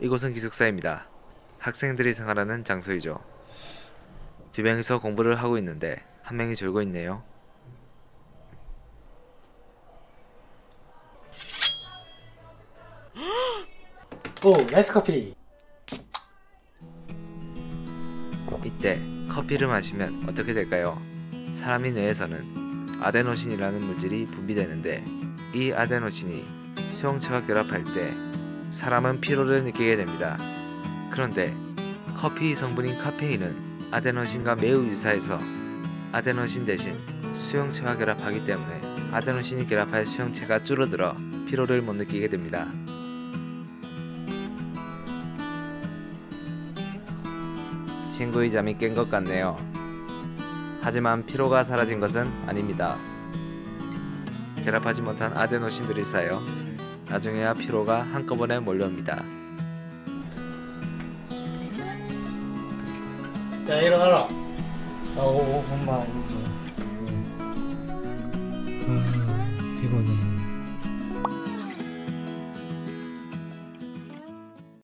이곳은 기숙사입니다. 학생들이 생활하는 장소이죠. 두 명이서 공부를 하고 있는데 한 명이 졸고 있네요. 오 나이스 커피 이때 커피를 마시면 어떻게 될까요? 사람의 뇌에서는 아데노신이라는 물질이 분비되는데 이 아데노신이 수용체와 결합할 때 사람은 피로를 느끼게 됩니다. 그런데 커피 성분인 카페인은 아데노신과 매우 유사해서 아데노신 대신 수용체와 결합하기 때문에 아데노신이 결합할 수용체가 줄어들어 피로를 못 느끼게 됩니다. 친구의 잠이 깬 것 같네요. 하지만 피로가 사라진 것은 아닙니다. 결합하지 못한 아데노신들이 쌓여 나중에야 피로가 한꺼번에 몰려옵니다. 야 일어나라 아오 엄마 아, 피곤해.